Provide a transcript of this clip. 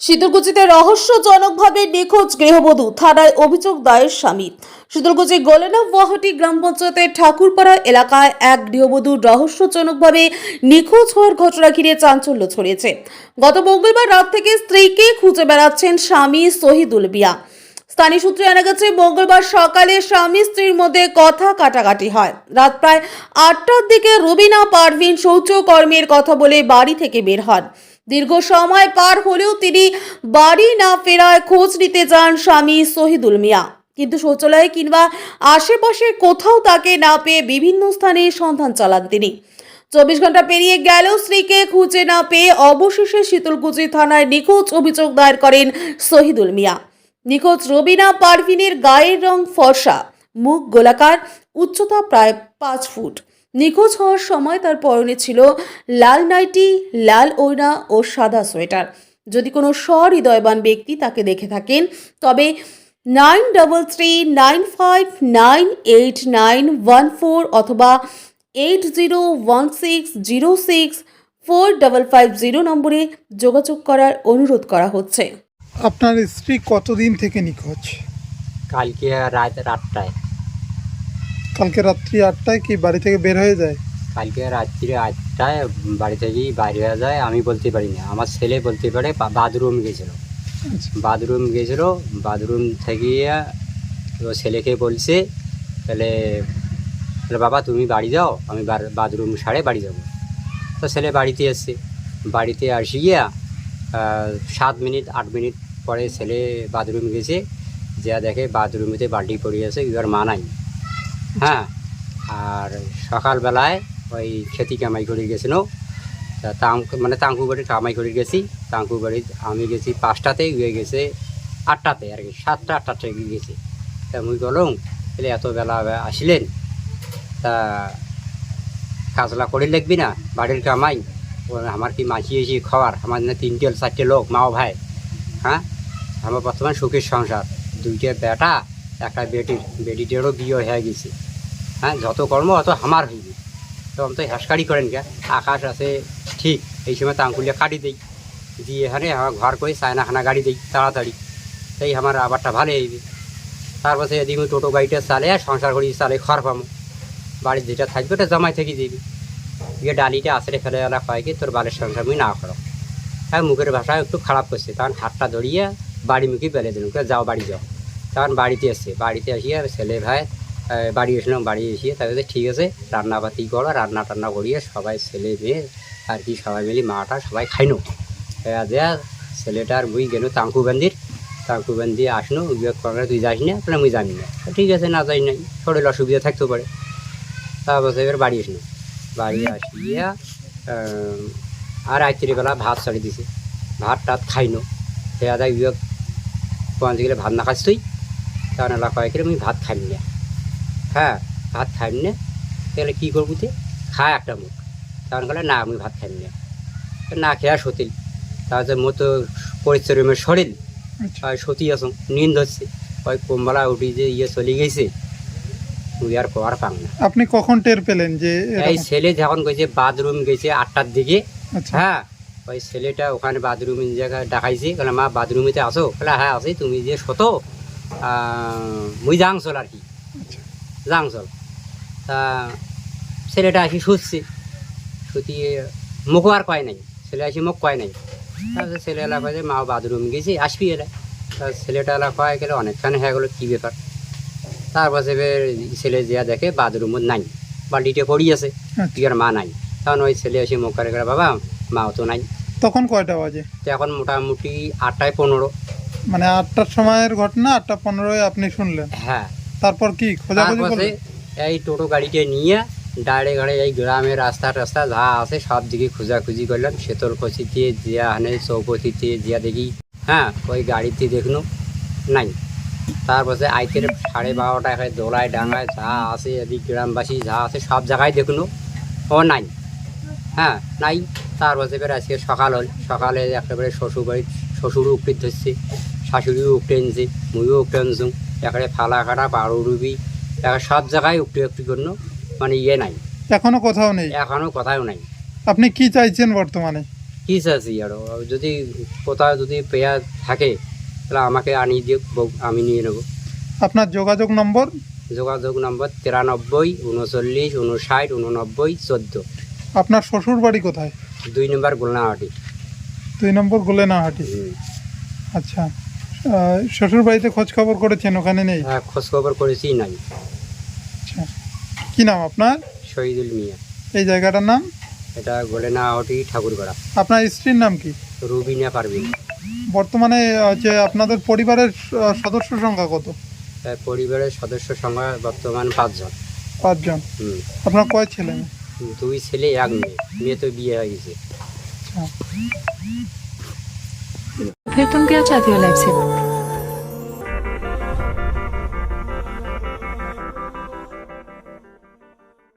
শীতলকুচিতে রহস্যজনকভাবে নিখোঁজ গৃহবধূ, থানায় অভিযোগ দায়ের স্বামী। শীতলকুচি গোলেনা গুয়াহাটি গ্রাম পঞ্চায়েতের ঠাকুরপাড়া এলাকায় এক গৃহবধূ রহস্যজনকভাবে নিখোঁজ হওয়ার ঘটনা ঘিরে চাঞ্চল্য ছড়িয়েছে। গত মঙ্গলবার রাত থেকে স্ত্রীকে খুঁজে বেড়াচ্ছেন স্বামী শহীদুল বিয়া স্থানীয় সূত্রে জানা গেছে, মঙ্গলবার সকালে স্বামী স্ত্রীর মধ্যে কথা কাটাকাটি হয়। রাত প্রায় আটটার দিকে রবিনা পারভিন, শৌচকর্মের কথা বলে বাড়ি থেকে বের হন। দীর্ঘ সময় পার হলেও তিনি বাড়ি না ফেরায় খোঁজ নিতে যান স্বামী শহীদুল মিয়া। কিন্তু শৌচালয়ে কিংবা আশেপাশে কোথাও তাকে না পেয়ে বিভিন্ন স্থানে সন্ধান চালান তিনি। চব্বিশ ঘণ্টা পেরিয়ে গেলেও স্ত্রীকে খুঁজে না পেয়ে অবশেষে শীতলকুচি থানায় নিখোঁজ অভিযোগ দায়ের করেন শহীদুল মিয়া। নিখোঁজ রবিনা পারভিনের গায়ের রং ফর্সা, মুখ গোলাকার, উচ্চতা প্রায় পাঁচ ফুট। নিখোঁজ হওয়ার সময় তার পরনে ছিল লাল নাইটি লাল ওড়না ও সাদা সোয়েটার। যদি কোনো সহৃদয়বান ব্যক্তি তাকে দেখে থাকেন তবে nine double three nine five nine eight nine one four অথবা eight zero one six zero six four double five zero নম্বরে যোগাযোগ করার অনুরোধ করা হচ্ছে। আপনার স্ত্রী কতদিন থেকে নিখোঁজ? কালকে রাত আটটায় কালকে রাত্রি আটটায় কি বাড়ি থেকে বের হয়ে যায়? কালকে রাত্রি আটটায় বাড়ি থেকেই বাইরে হয়ে যায় আমি বলতে পারি না। আমার ছেলে বলতে পারে বাথরুম গেছিল। আচ্ছা। বাথরুম গেছিল বাথরুম থেকে ও ছেলেকে বলছে তাহলে তাহলে বাবা তুমি বাড়ি যাও আমি বাথরুম সারে বাড়ি যাব। তো ছেলে বাড়িতে এসছে। বাড়িতে আসি গিয়া সাত মিনিট আট মিনিট পরে ছেলে বাথরুম গেছে। যা দেখে বাথরুমেতে বাল্টি পড়ে আছে এবার মা নাই। হ্যাঁ আর সকালবেলায় ওই খেতি কামাই করে গেছিল। তা তাং মানে তাঙ্কু বাড়ি কামাই করে গেছি। তাঙ্কু বাড়ি আমি গেছি পাঁচটাতে গিয়ে গেছে আটটাতে, আর কি, সাতটা আটটাতে গিয়ে গেছি। তা মুই গলং তাহলে এত বেলা আসিলেন? তা কাজলা করে লিখবি না, বাড়ির কামাই? আমার কি মাছি এসে খাওয়ার? আমার না তিনটে, চারটে লোক মাও ভাই। হ্যাঁ? আমার বর্তমান সুখের সংসার। দুইটা বেটা একটা বেটির বেটিটারও বিয়ে হয়ে গেছে। হ্যাঁ যত কর্ম অত আমার হইবে তো আমি তো হ্যাসকারি করেন কে? আকাশ আছে, ঠিক, এই সময় তো আঙ্গুলিয়া কাটি দেই। দিয়ে এখানে আমার ঘর করে, চায়নাখানা গাড়ি দিই, তাড়াতাড়ি। এই আমার আবারটা ভালো হইবে তারপরে এদিকে টোটো গাড়িটা চালে, সংসার করি চালে খড় পাবো বাড়ির যেটা থাকবে ওটা জামাই থেকে দিবি। গিয়ে ডালিটা আছড়ে ফেলে এলা কি, তোর বাড়ির সংসার মুই না করো হ্যাঁ মুখের ভাষা একটু খারাপ করছে তখন হাতটা ধরিয়ে বাড়ি মুখে বেলে দিল যাও বাড়ি যাও। তখন বাড়িতে এসছে বাড়িতে আসিয়ে ছেলে ভাই বাড়ি এসলাম বাড়ি এসে তাদের ঠিক আছে রান্না রান্নাবাতি করো, রান্না টান্না করিয়ে সবাই ছেলে মেয়ে আর কি সবাই মিলি মাটা সবাই খাইনো। দেয়া ছেলেটার মুই গেল তাঙ্কু বান্দি আসনো, বিয়োগ করে তুই যাস না তাহলে মুই জানি না। ঠিক আছে, না যাই নাই, শরীর অসুবিধা থাকতে পারে। তারপর এবার বাড়ি আসলো বাড়ি আসিয়া আর রাত্রিবেলা ভাত চড়ি দিছে। ভাত টাত খাইনো। সেয়া দেয় বিয়োগ কোন গেলে ভাত না খাস তুই। তখন কয় করে আমি ভাত খাইম না হ্যাঁ ভাত খাইম না তাহলে কী করব তুই? খা একটা মুখ। তখন বলে না আমি ভাত খাইম না না খেয়া সতিল তাহলে মতো পরিশ্রমের শরীর। আর সতী আসো নিন্দ হচ্ছে ওই কমবেলা উঠি যে ইয়ে চলে গেছে তুই আর কর পাং না। আপনি কখন টের পেলেন যে এই ছেলে যখন গেছে বাথরুম গেছে আটটার দিকে। আচ্ছা। হ্যাঁ ওই ছেলেটা ওখানে বাথরুমে জায়গায় ডাকাইছে। বলে মা বাথরুমেতে আসো? বলে হ্যাঁ আসি। তুমি যে শত মুই চল আর কি। আচ্ছা। চল তা ছেলেটা আসি শুচ্ছে। শুতিয়ে মুখও আর কয় নাই। ছেলে আসি মুখ কয় নাই। তারপরে ছেলে এলা কয় যে মা বাথরুম গেছি আসবি এলা। তা ছেলেটা এলা কয় গেলে অনেকখানে হয়ে গেলো কী ব্যাপার? তারপর এবার ছেলে যা দেখে বাথরুমত নাই। বাল্টিতে পড়ি আছে আচ্ছা। তুই আর মা নাই? তখন ওই ছেলে এসে মুখ করে গেলে বাবা মাও তো নাই। তখন কয়টা বাজে? তো এখন মোটামুটি আটটায় পনেরো। মানে আটটার সময়ের ঘটনা আটটা পনেরোয় আপনি শুনলেন। হ্যাঁ। তারপর কি খোঁজাখুঁজি করলেন? এই টোটো গাড়িটা নিয়ে ডাইরে গাড়ি এই গ্রামের রাস্তা টাস্তা যা আছে সব দিকে খোঁজাখুঁজি করলাম। শীতল কচিতে জিয়া হানে চৌপতিতে জিয়া দেখি হ্যাঁ ওই গাড়িতে দেখল নাই। তারপরে আইতের সাড়ে বারোটা এখানে দোলায় ডাঙায় যা আছে এদিক গ্রামবাসী যা আছে সব জায়গায় দেখল ও নাই। হ্যাঁ নাই। তারপরে এবার আজকে সকাল হল। সকালে একেবারে শ্বশুর বাড়ি শ্বশুরও উপরে ধরছে শাশুড়িও উপরে এনেছে মুইও উপরে আনছুম একেবারে ফালা কাটা পাড়ু রুবি এবার সব জায়গায় একটু একটু জন্য মানে ইয়ে নাই। এখনও কোথাও নেই? এখনও কথাও নাই। আপনি কি চাইছেন বর্তমানে? কি চাইছি আরও যদি কোথাও যদি পেয়া থাকে তাহলে আমাকে আনিয়ে দিয়ে আমি নিয়ে নেব। আপনার যোগাযোগ নম্বর? যোগাযোগ নম্বর তিরানব্বই উনচল্লিশ উনষাট উননব্বই চোদ্দ। আপনার শ্বশুর বাড়ি কোথায়? দুই নম্বর গোলনাহাটি। দুই নম্বর গোলেনাহাটি। আচ্ছা। শ্বশুর বাড়িতে খোঁজ খবর করেছেন? ওখানে নেই? হ্যাঁ খোঁজ খবর করেছি নাই। আচ্ছা। কি নাম আপনার? শহীদুল মিয়া। এই জায়গাটার নাম? এটা গোলেনাহাটি ঠাকুরপাড়া আপনার স্ত্রীর নাম কি? রুবিনা পারবিন বর্তমানে যে আপনাদের পরিবারের সদস্য সংখ্যা কত? পরিবারের সদস্য সংখ্যা বর্তমান পাঁচজন। পাঁচজন। আপনার কয় ছেলে? দুই ছেলে এক মেয়ে। মেয়ে তো বিয়ে হয়ে গেছে। আচ্ছা। फिर तुम क्या चाहती हो लाइफ से